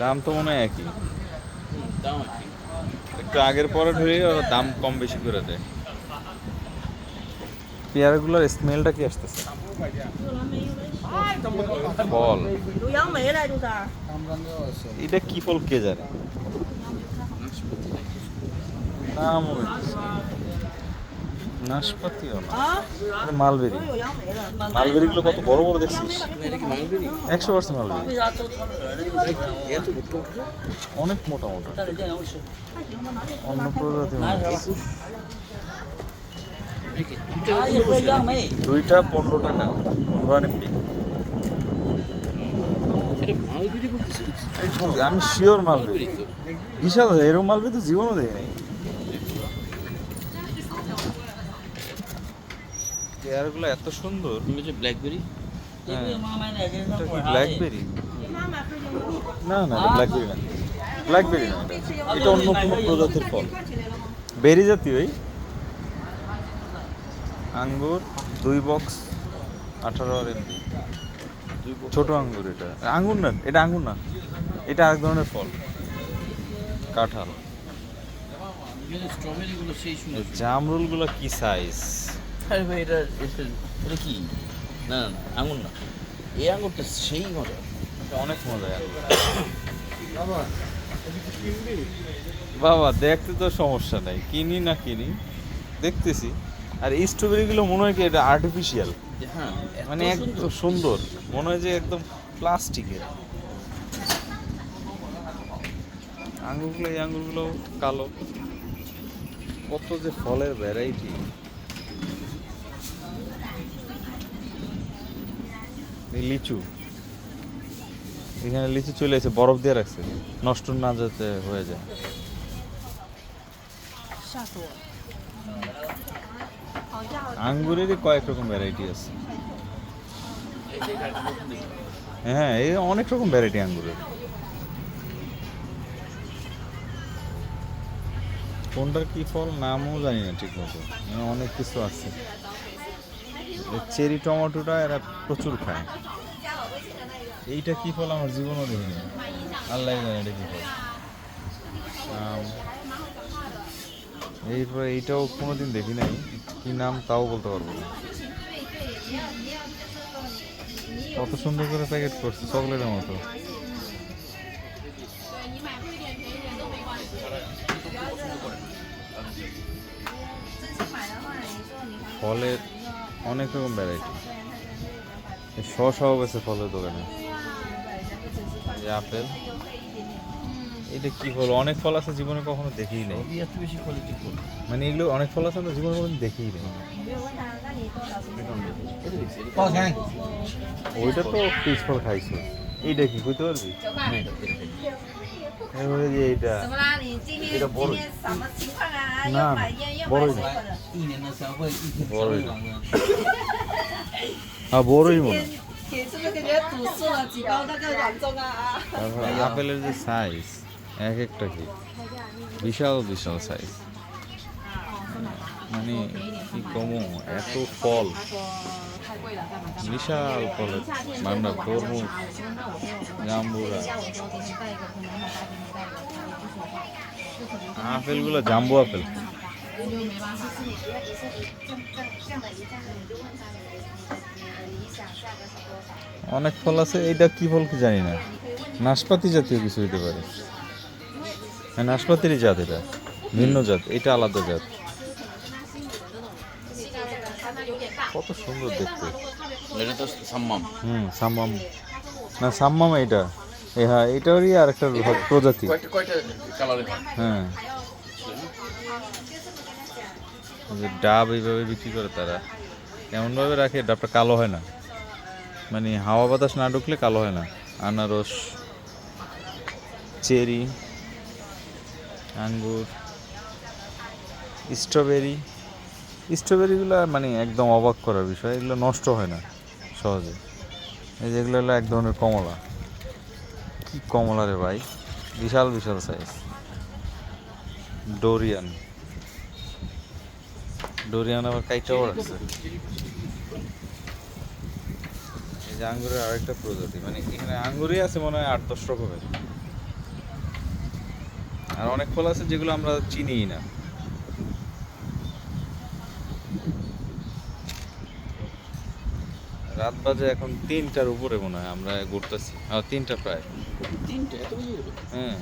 দাম তো মনে হয় একই। একটু আগের পরে ঢুকে দাম কম বেশি করে দেয়। পেয়ারগুলোর স্মেলটা কি আসতেছে? ফল। এটা কি ফল কে জানে? নাম নাশপাতি মানে মালবেরি। মালবেরি। গুলো কত বড় বড় দেখছিস? একশো পার্সেন্ট মালবেরি। অনেক মোটা মোটা। অন্য প্রজাতি দুইটা পনেরো টাকা। পনেরো এমপি আমি শিওর মালবেরি। বিশাল এরকম মালবেরি তো জীবনও দেয় চেয়ারগুলো এত সুন্দর। হ্যাঁ। এগুলো যে ব্ল্যাকবেরি এটা কি ব্ল্যাকবেরি না না ব্ল্যাকবেরি না। ব্ল্যাকবেরি না এটা। এটা অন্য কোনো প্রজাতির ফল। বেরি জাতীয় জাতীয়ই আঙ্গুর দুই বক্স আঠারো আর এমপি ছোট আঙ্গুর এটা। আঙ্গুর না এটা আঙ্গুর না। এটা এক ধরনের ফল। কাঁঠাল। জামরুলগুলো কি সাইজ আরে ভাই এটা এটা কি? না না না, আঙুর না। এই আঙুরটা সেই মজা। অনেক মজা বাবা দেখতে তো সমস্যা নাই। কিনি না কিনি দেখতেছি। আর এই স্ট্রবেরিগুলো মনে হয় কি এটা আর্টিফিশিয়াল হ্যাঁ মানে একদম সুন্দর। মনে হয় যে একদম প্লাস্টিকের আঙ্গুরগুলো এই আঙ্গুরগুলো কালো। কত যে ফলের ভ্যারাইটি এই লিচু। এখানে লিচু চলে এসে বরফ দিয়ে রাখছে। নষ্ট না যেতে হয়ে যায়। আঙ্গুরেরই কয়েক রকম ভ্যারাইটি আছে। হ্যাঁ এই অনেক রকম ভ্যারাইটি আঙ্গুরের। কোনটার কি ফল নামও জানি না ঠিক মতো অনেক কিছু আছে। চেরি টমেটোটা এরা প্রচুর খায়। এইটা কি ফল আমার জীবনও দেখিনি। আল্লাহ জানে এটা কি ফল। এরপরে এইটাও কোনোদিন দেখি নাই। কি নাম তাও বলতে পারব না। কত সুন্দর করে প্যাকেট করছে চকলেটের মতো। ফলের অনেক রকম ভ্যারাইটি শ সহ বেছে ফলের দোকানে। আপেল। এটা কি ফল? অনেক ফল আছে জীবনে কখনো দেখিই নাই মানে এগুলো অনেক ফল আছে আমরা জীবনে কখনো দেখিই নাই ওইটা তো পিস ফল খাইছো। এইটা কি কইতে পারবি? এবারে এটা এটা বড় না বড়ই বড়ই বড়ই আপেলের যে সাইজ এক একটা কি বিশাল বিশাল সাইজ মানে কি কমো? এত ফল। বিশাল ফলের ভান্ডার তরমুজ জাম্বুরা। আপেলগুলো জাম্বু আপেল। অনেক ফল আছে এইটা কি ফল কি জানি না। নাশপাতি জাতীয় কিছু হইতে পারে। হ্যাঁ নাশপাতিরই জাত এটা। ভিন্ন জাত এটা আলাদা জাত। কত সুন্দর দেখতে। এটা তো সাম্মাম। হুম সাম্মাম। না সাম্মাম এটা এ হ্যাঁ এটারই আর একটা প্রজাতি। কয়টা কয়টা হ্যাঁ? ডাব এইভাবে বিক্রি করে তারা। এমনভাবে রাখে ডাবটা কালো হয় না। মানে হাওয়া বাতাস না ঢুকলে কালো হয় না। আনারস চেরি আঙ্গুর স্ট্রবেরি। স্ট্রবেরিগুলো মানে একদম অবাক করার বিষয়, এগুলো নষ্ট হয় না সহজে। এই যেগুলো হলো এক ধরনের কমলা। কি কমলা রে ভাই? বিশাল বিশাল সাইজ ডোরিয়ান। ডোরিয়ান আবার কাইটাও রাখছে এই যে আঙ্গুরের আরেকটা প্রজাতি মানে এখানে আঙ্গুরই আছে মনে হয় আট, দশ রকমের। আর অনেক ফল আছে যেগুলো আমরা চিনিই না। রাত বাজে এখন তিনটার উপরে মনে হয় আমরা ঘুরতেছি। তিনটা প্রায়। তিনটে হ্যাঁ।